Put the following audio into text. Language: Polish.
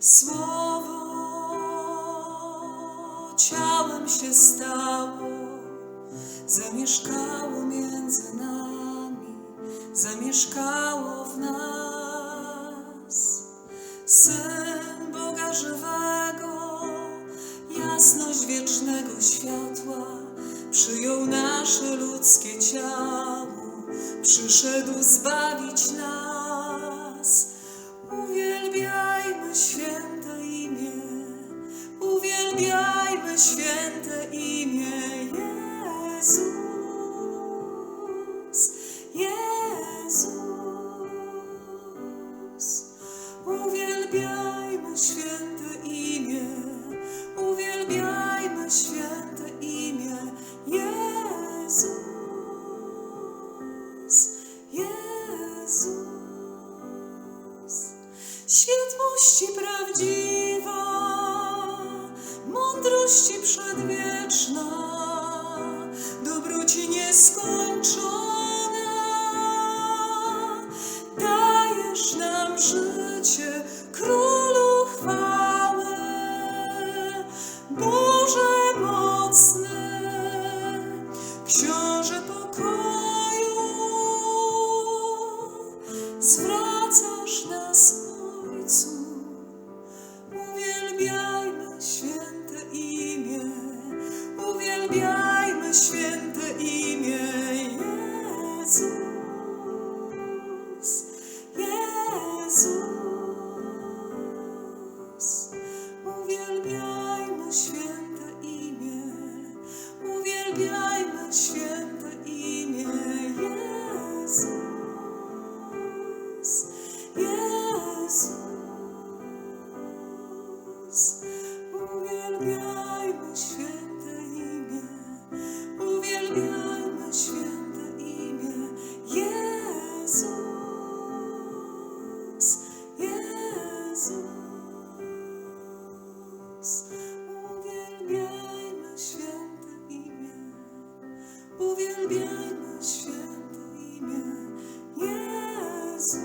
Słowo ciałem się stało, zamieszkało między nami, zamieszkało w nas. Syn Boga żywego, jasność wiecznego światła, przyjął nasze ludzkie ciało, przyszedł zbawić nas. Uwielbiajmy święte uwielbiajmy święte imię Jezus, Jezus. Uwielbiajmy święte imię, uwielbiajmy święte imię Jezus, Jezus. Światłości prawdziwa, mądrości przedwieczna, dobroci nieskończona. Dajesz nam życie, królu chwały, Boże mocny, książę pokoju. Zwracasz nas, Ojcu, uwielbiajmy imię, uwielbiajmy święte imię Jezus, Jezus. Uwielbiajmy święte imię, uwielbiajmy święte imię Jezus. Jezus, uwielbiajmy uwielbiajmy święte imię, uwielbiajmy święte imię. Jezus.